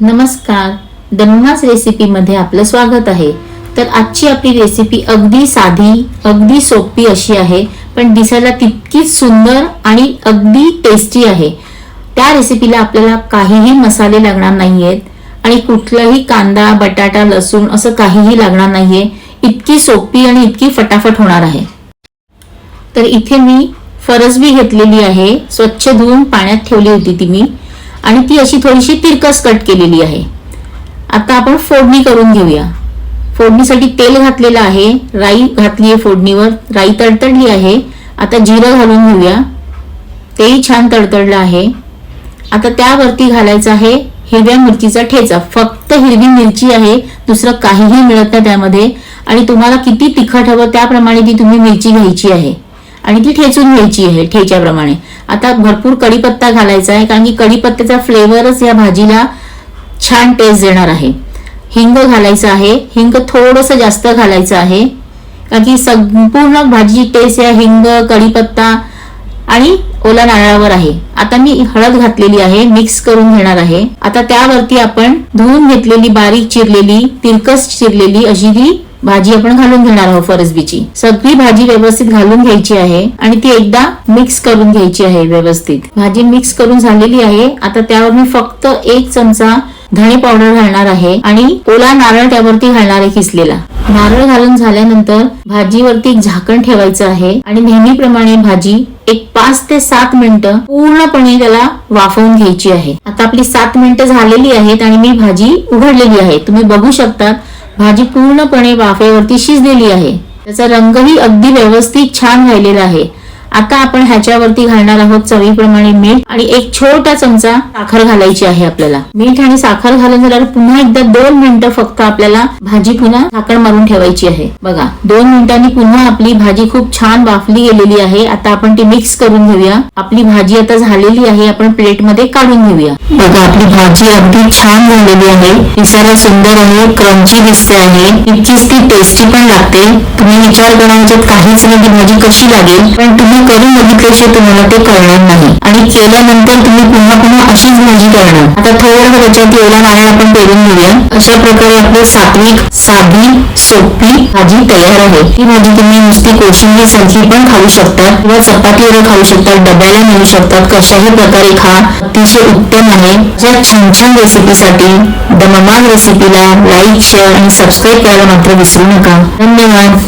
नमस्कार. दम्मास रेसिपीमध्ये आपलं स्वागत आहे. तर आजची आपली रेसिपी अगदी साधी अगदी सोपी अशी आहे पण दिसायला तितकीच सुंदर आणि अगदी टेस्टी आहे. त्या रेसिपीला आपल्याला काहीही मसाले लागणार नाहीयेत आणि कुठलाही कांदा बटाटा लसूण असं काहीही लागणार नाहीये. इतकी सोपी आणि इतकी फटाफट होणार आहे. तर इथे मी फरसबी घेतलेली आहे. स्वच्छ धुवून पाण्यात ठेवली होती ती मी. आणि ती अशी थोडीशी तिरकस कट केलेली आहे. आता आपण फोडणी करून घेऊया. फोडणीसाठी तेल घातलेलं आहे. राई घातली आहे फोडणीवर. राई तडतडली आहे. आता जिरं घालून घेऊया. तेही छान तडतडलं आहे. आता त्यावरती घालायचं आहे हिरव्या मिरचीचा ठेचा. फक्त हिरवी मिरची आहे. दुसरं काहीही मिळत नाही त्यामध्ये. आणि तुम्हाला किती तिखट हवं त्याप्रमाणे ती तुम्ही मिरची घ्यायची आहे. आणि ती ठेचून घ्यायची आहे ठेच्याप्रमाणे. आता भरपूर कढीपत्ता घालायचा आहे कारण की कढीपत्त्याचा फ्लेवरच या भाजीला छान टेस्ट देणार आहे. हिंग घालायचं आहे हिंग थोडस जास्त घालायचं आहे कारण की संपूर्ण भाजीची टेस्ट या हिंग कढीपत्ता आणि ओला नारळावर आहे. आता मी हळद घातलेली आहे मिक्स करून घेणार आहे. आता त्यावरती आपण धुवून घेतलेली बारीक चिरलेली तिरकस चिरलेली अशी ही भाजी आपण घालून घेणार आहोत फरसबीची. सगळी भाजी व्यवस्थित घालून घ्यायची आहे आणि ती एकदा मिक्स करून घ्यायची आहे व्यवस्थित. भाजी मिक्स करून झालेली आहे. आता त्यावर मी फक्त एक चमचा धणे पावडर घालणार आहे आणि ओला नारळ त्यावरती घालणार आहे किसलेला. नारळ घालून झाल्यानंतर भाजीवरती एक झाकण ठेवायचं आहे आणि नेहमीप्रमाणे भाजी एक पाच ते सात मिनिटं पूर्णपणे त्याला वाफवून घ्यायची आहे. आता आपली सात मिनिटं झालेली आहेत आणि मी भाजी उघडलेली आहे. तुम्ही बघू शकता भाजी पूर्णपणे वाफेवरती शिजलेली आहे. त्याचा रंगही अगदी व्यवस्थित छान राहिलेला आहे. आता आपण ह्याच्यावरती घालणार आहोत चवीप्रमाणे मीठ आणि एक छोटा चमचा साखर घालायची आहे आपल्याला. मीठ आणि साखर घालून झाल्यावर पुन्हा एकदा दोन मिनिटं फक्त आपल्याला भाजी पुन्हा झाकण मारून ठेवायची आहे. बघा दोन मिनिटांनी पुन्हा आपली भाजी खूप छान वाफली गेलेली आहे. आता आपण ती मिक्स करून घेऊया. आपली भाजी आता झालेली आहे. आपण प्लेटमध्ये काढून घेऊया. बघा आपली भाजी अगदी छान झालेली आहे. दिसायला सुंदर आहे क्रंची दिसते आहे. इतकीच ती टेस्टी पण लागते. तुम्ही विचार करा काहीच नाही ती भाजी कशी लागेल? पण तुम्ही करून बघितल्याशिवाय तुम्हाला ते कळणार नाही. आणि केल्यानंतर तुम्ही पुन्हा पुन्हा अशीच भाजी करणार. आता थोडं त्याच्यात ओला नारळ आपण पेरून घेऊया. अशा प्रकारे आपली सात्विक साधी सोपी भाजी तयार आहे. ही भाजी तुम्ही नुसती कोशिंबीर सारखी पण खाऊ शकता किंवा चपातीवर खाऊ शकतात डब्याला मिळू शकतात कशाही प्रकारे खा. अतिशय उत्तम आहे. या छान छान रेसिपीसाठी दममान रेसिपीला लाईक शेअर आणि सबस्क्राईब करायला मात्र विसरू नका. धन्यवाद.